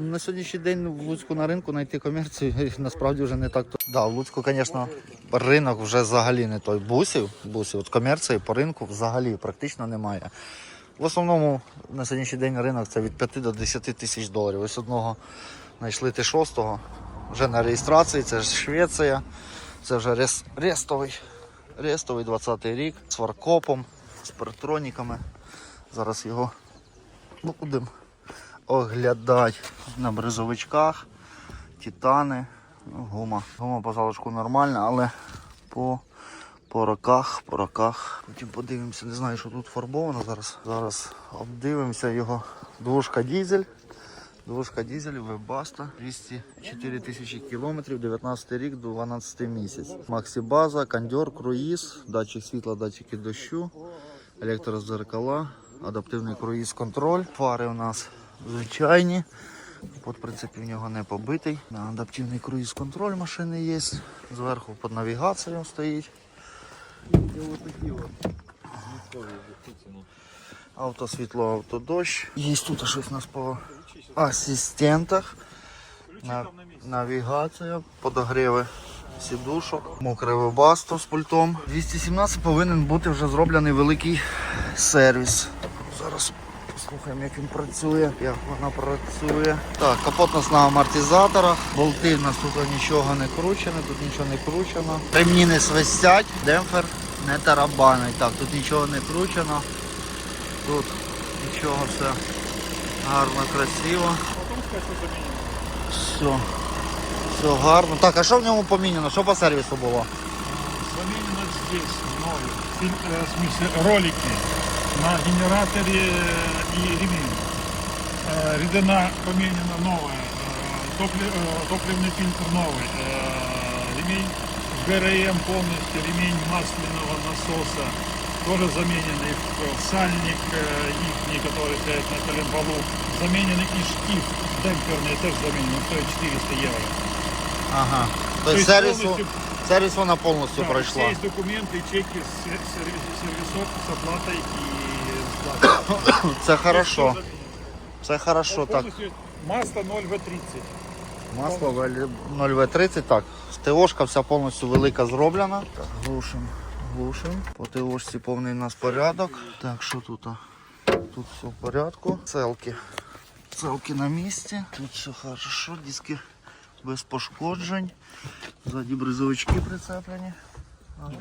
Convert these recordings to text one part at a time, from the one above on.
На сьогоднішній день в Луцьку на ринку знайти комерцію насправді вже не так. Да, в Луцьку, звісно, ринок вже взагалі не той. Бусів, бусів, от комерції по ринку взагалі практично немає. В основному на сьогоднішній день ринок це від 5 до 10 тисяч доларів. Ось одного знайшли Т6, вже на реєстрації, це ж Швеція, це вже рес, рестовий, рестовий 20-й рік з фаркопом, з партроніками. Зараз його будемо оглядати на бризовичках, титани, ну, гума. Гума по залишку нормальна, але по, по роках, по роках. Потім подивимося, не знаю, що тут фарбовано зараз. Зараз обдивимося його. Двушка дізель. Двушка дізель, вебаста, 204 тисячі кілометрів, 19 рік, 12 місяць. Максі база, кондьор, круїз, датчик світла, датчики дощу, електрозеркала, адаптивний круїз контроль. Фари у нас звичайні. Капот, в принципі, в нього не побитий. Адаптивний круїз контроль машини є. Зверху під навігацією стоїть. Автосвітло, автодощ. Є тут щось у нас по асистентах. На, навігація, подогріви сідушок, мокре вебасто з пультом. 217 повинен бути вже зроблений великий сервіс. Зараз послухаємо, як він працює, як вона працює. Так, капот у нас на амортизаторах, болти в нас тут нічого не кручено, тут нічого не кручено. Ремні не свистять, демпфер не тарабанить. Так, тут нічого не кручено. Тут нічого все гарно, красиво. Все. Все гарно. Так, а що в ньому поміняно? Що по сервісу було? Заменено здесь новые, филь- э, в смысле ролики на генераторе и ремень. Э, Редена поменена новая, э, топле- э, топливный фильтр новый, э, ремень ГРМ полностью, ремень масляного насоса тоже замененный, э, сальник э, ихний, который стоит на коленвалу, замененный и штиф демпферный тоже заменен, стоит 400 евро. Ага. То Тобто есть сервіс, повністю- сервіс вона повністю Да, пройшла. Все есть документы, чеки с сер- сервис- сервисов с оплатой и сдачей. Це хорошо. Всё Це хорошо. Так, полностью есть. Масло 0В30. масло 0В30. Так, ТОшка вся повністю велика зроблена. Так, глушим, глушим. По ТОшці повний у нас порядок. Так, що тут? а? Тут все в порядку. Целки. Целки на місці. Тут все хорошо, диски без пошкоджень. Ззаді бризовички прицеплені.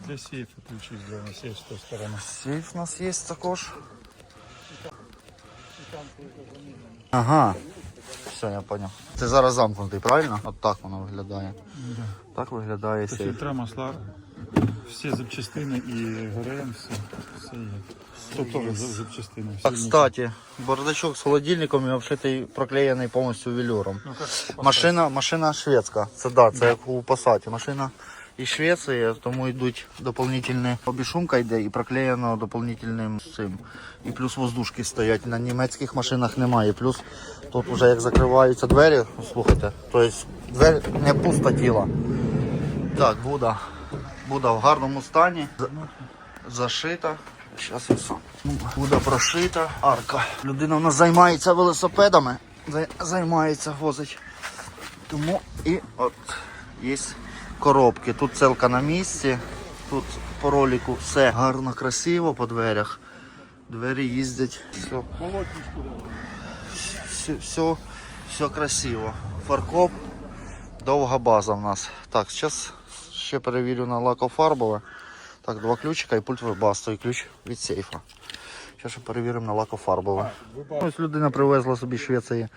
Для сейфа ключи сделаны, сейф с той стороны. Сейф у нас є також. Ага. Все, я зрозумів. Це зараз замкнутий, правильно? От так воно виглядає. Так виглядає Это сейф. фильтра, масла, все запчастины и ГРМ, все, все есть. Тут тоже за- запчастины. все А, кстати, бардачок з холодильником і обшитий, проклеєний повністю велюром. Ну, как Машина, машина шведська. Це да, це як у Passat. Машина із Швеції, тому йдуть дополнительні обішумка йде і проклеєно дополнительним цим. І плюс воздушки стоять. На німецьких машинах немає. Плюс тут вже як закриваються двері, слухайте, тобто двері не пусто тіло. Так, Буда. Буда в гарному стані. Зашита. Зараз я сам. Буда прошита. Арка. Людина в нас займається велосипедами. Займається, возить. Тому і от є коробки. Тут целка на місці. Тут по ролику все гарно, красиво по дверях. Двері їздять. Все, все, все, все красиво. Фаркоп, довга база в нас. Так, зараз ще перевірю на лакофарбове. Так, два ключика і пульт вебасту, і ключ від сейфа. Зараз ще перевіримо на лакофарбове. Ось людина привезла собі Швеції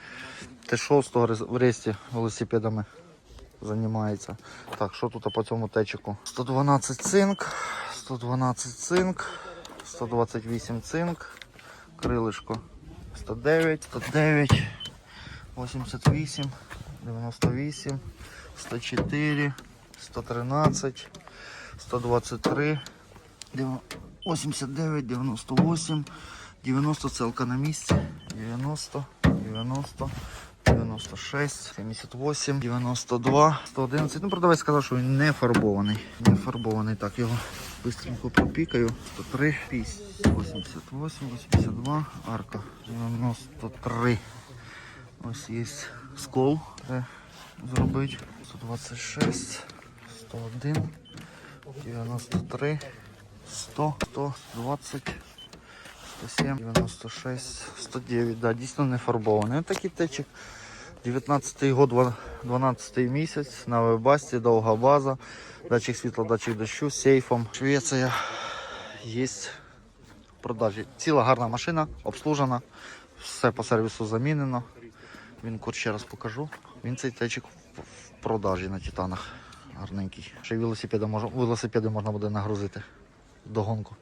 Т6 в ресті велосипедами займається. Так, що тут по цьому течику? 112 цинк, 112 цинк, 128 цинк, крилишко 109, 109, 88, 98, 104, 113, 123, 89, 98, 90 целка на місці, 90, 90, 96, 78, 92, 111. Ну, продавець сказав, що він не фарбований. Не фарбований. Так, його быстренько пропікаю. 103, 88, 82, арка, 93. Ось є скол е, зробити. 126, 101, 93, 100, 120, 107, 96, 109. Да, дійсно не фарбований. Ось такий течик. 19 год, два- 12 місяць на вебасті, довга база, датчик світла, датчик дощу, сейфом. Швеція є в продажі. Ціла гарна машина, обслужена, все по сервісу замінено. Він ще раз покажу. Він цей течик в продажі на титанах. Гарненький. Ще й велосипеди можна, велосипеди можна буде нагрузити. Догонку.